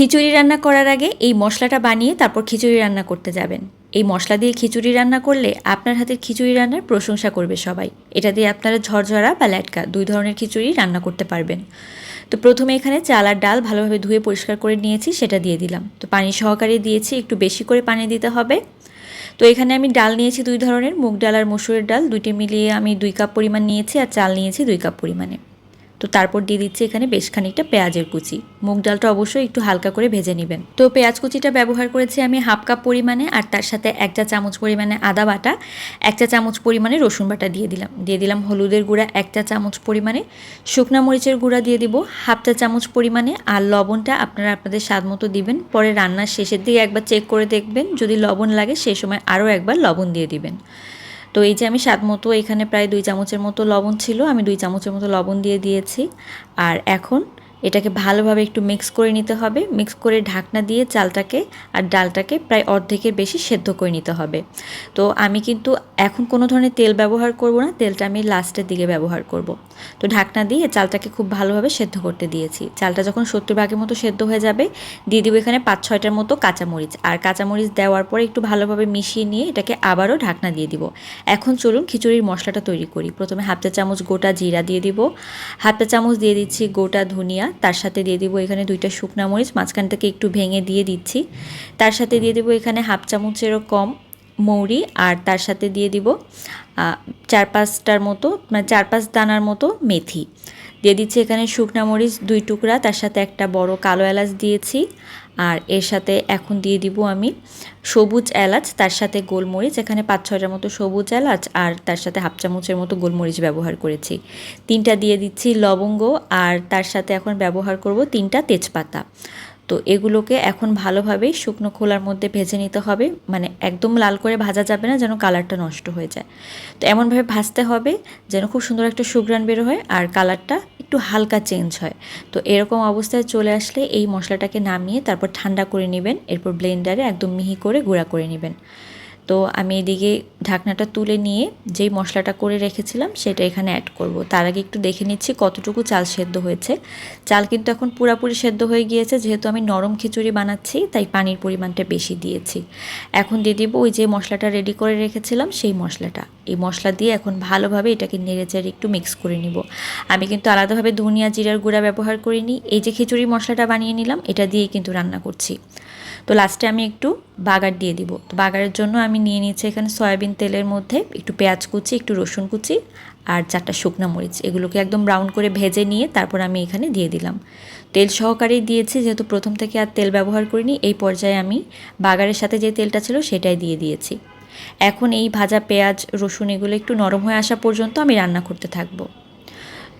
খিচুড়ি রান্না করার আগে এই মশলাটা বানিয়ে তারপর খিচুড়ি রান্না করতে যাবেন। এই মশলা দিয়ে খিচুড়ি রান্না করলে আপনার হাতের খিচুড়ি রান্নার প্রশংসা করবে সবাই। এটা দিয়ে আপনারা ঝরঝরা বা ল্যাটকা দুই ধরনের খিচুড়ি রান্না করতে পারবেন। তো প্রথমে এখানে চাল আর ডাল ভালোভাবে ধুয়ে পরিষ্কার করে নিয়েছি, সেটা দিয়ে দিলাম। তো পানি সহকারে দিয়েছি, একটু বেশি করে পানি দিতে হবে। তো এখানে আমি ডাল নিয়েছি দুই ধরনের, মুগ ডাল আর মসুরের ডাল। দুইটি মিলিয়ে আমি দুই কাপ পরিমাণ নিয়েছি আর চাল নিয়েছি দুই কাপ পরিমাণে। তো তারপর দিয়ে দিচ্ছি এখানে বেশ খানিকটা পেঁয়াজের কুচি। মুগ ডালটা অবশ্যই একটু হালকা করে ভেজে নেবেন। তো পেঁয়াজ কুচিটা ব্যবহার করেছি আমি হাফ কাপ পরিমাণে আর তার সাথে এক চা চামচ পরিমাণে আদা বাটা, এক চা চামচ পরিমাণে রসুন বাটা দিয়ে দিলাম। দিয়ে দিলাম হলুদের গুঁড়া এক চা চামচ পরিমাণে। শুকনা মরিচের গুঁড়া দিয়ে দিব হাফ চা চামচ পরিমাণে আর লবণটা আপনারা আপনাদের স্বাদ মতো দিবেন। পরে রান্নার শেষের দিকে একবার চেক করে দেখবেন। যদি লবণ লাগে সেই সময় আরও একবার লবণ দিয়ে দিবেন। তো এই যে আমি স্বাদ মতো এখানে প্রায় দুই চামচের মতো লবণ ছিল, আমি দুই চামচের মতো লবণ দিয়ে দিয়েছি। আর এখন এটাকে ভালোভাবে একটু মিক্স করে নিতে হবে। মিক্স করে ঢাকনা দিয়ে চালটাকে আর ডালটাকে প্রায় অর্ধেকের বেশি সেদ্ধ করে নিতে হবে। তো আমি কিন্তু এখন কোনো ধরনের তেল ব্যবহার করব না, তেলটা আমি লাস্টের দিকে ব্যবহার করব। তো ঢাকনা দিয়ে চালটাকে খুব ভালোভাবে সেদ্ধ করতে দিয়েছি। চালটা যখন সত্তর ভাগের মতো সেদ্ধ হয়ে যাবে, দিয়ে দিব এখানে পাঁচ ছয়টার মতো কাঁচামরিচ। আর কাঁচামরিচ দেওয়ার পরে একটু ভালোভাবে মিশিয়ে নিয়ে এটাকে আবারও ঢাকনা দিয়ে দিব। এখন চলুন খিচুড়ির মশলাটা তৈরি করি। প্রথমে হাফ চা চামচ গোটা জিরা দিয়ে দিব। হাফ চা চামচ দিয়ে দিচ্ছি গোটা ধনিয়া। তার সাথে দিয়ে দিব এখানে দুইটা শুকনা মরিচ মাঝখান থেকে একটু ভেঙে দিয়ে দিচ্ছি। তার সাথে দিয়ে দিব এখানে হাফ চামচেরও কম মৌরি আর তার সাথে দিয়ে দিব চার পাঁচটার মতো মানে চার পাঁচ দানার মতো মেথি। দিয়ে দিচ্ছি এখানে শুকনা মরিচ দুই টুকরা, তার সাথে একটা বড় কালো এলাচ দিয়েছি। আর এর সাথে এখন দিয়ে দিব আমি সবুজ এলাচ, তার সাথে গোলমরিচ, এখানে পাঁচ ছয়টার মতো সবুজ এলাচ আর তার সাথে হাফ চামচের মতো গোলমরিচ ব্যবহার করেছি। তিনটা দিয়ে দিচ্ছি লবঙ্গ আর তার সাথে এখন ব্যবহার করব তিনটা তেজপাতা। তো এগুলোকে এখন ভালোভাবে শুকনো খোলার মধ্যে ভেজে নিতে হবে। মানে একদম লাল করে ভাজা যাবে না, যেন কালারটা নষ্ট হয়ে যায়। তো এমনভাবে ভাজতে হবে, যেন খুব সুন্দর একটা সুগ্রান বের হয় আর কালারটা একটু হালকা চেঞ্জ হয়। তো এরকম অবস্থায় চলে আসলে এই মশলাটাকে নামিয়ে তারপর ঠান্ডা করে নেবেন, এরপর ব্লেন্ডারে একদম মিহি করে গুঁড়া করে নেবেন। তো আমি এদিকে ঢাকনাটা তুলে নিয়ে যেই মশলাটা করে রেখেছিলাম সেটা এখানে অ্যাড করব। তার আগে একটু দেখে নিচ্ছি কতটুকু চাল সেদ্ধ হয়েছে। চাল কিন্তু এখন পুরাপুরি সেদ্ধ হয়ে গিয়েছে, যেহেতু আমি নরম খিচুড়ি বানাচ্ছি, তাই পানির পরিমাণটা বেশি দিয়েছি। এখন দিয়ে দিব ওই যে মশলাটা রেডি করে রেখেছিলাম সেই মশলাটা। এই মশলা দিয়ে এখন ভালোভাবে এটাকে নেড়েচেড়ে একটু মিক্স করে নিব। আমি কিন্তু আলাদাভাবে ধনিয়া, জিরার গুঁড়া ব্যবহার করিনি। এই যে খিচুড়ি মশলাটা বানিয়ে নিলাম, এটা দিয়েই কিন্তু রান্না করছি। তো লাস্টে আমি একটু বাগার দিয়ে দিব। তো বাগারের জন্য আমি নিয়ে নিয়েছি এখানে সয়াবিন তেলের মধ্যে একটু পেঁয়াজ কুচি, একটু রসুন কুচি আর চারটা শুকনো মরিচ। এগুলোকে একদম ব্রাউন করে ভেজে নিয়ে তারপর আমি এখানে দিয়ে দিলাম। তেল সহকারেই দিয়েছি, যেহেতু প্রথম থেকে আর তেল ব্যবহার করিনি, এই পর্যায়ে আমি বাগারের সাথে যে তেলটা ছিল সেটাই দিয়ে দিয়েছি। এখন এই ভাজা পেঁয়াজ, রসুন এগুলো একটু নরম হয়ে আসা পর্যন্ত আমি রান্না করতে থাকব।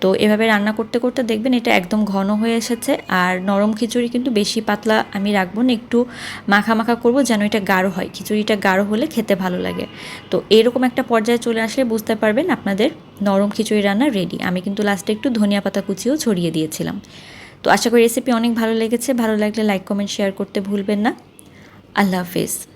তো এভাবে রান্না করতে করতে দেখবেন এটা একদম ঘন হয়ে এসেছে আর নরম খিচুড়ি কিন্তু বেশি পাতলা আমি রাখব না, একটু মাখা মাখা করব যেন এটা গাঢ় হয়। খিচুড়িটা গাঢ় হলে খেতে ভালো লাগে। তো এরকম একটা পর্যায়ে চলে আসলে বুঝতে পারবেন আপনাদের নরম খিচুড়ি রান্না রেডি আমি কিন্তু লাস্টে একটু ধনিয়া পাতা কুচিও ছড়িয়ে দিয়েছিলাম। তো আশা করি রেসিপি অনেক ভালো লেগেছে। ভালো লাগলে লাইক কমেন্ট শেয়ার করতে ভুলবেন না। আল্লাহ হাফেজ।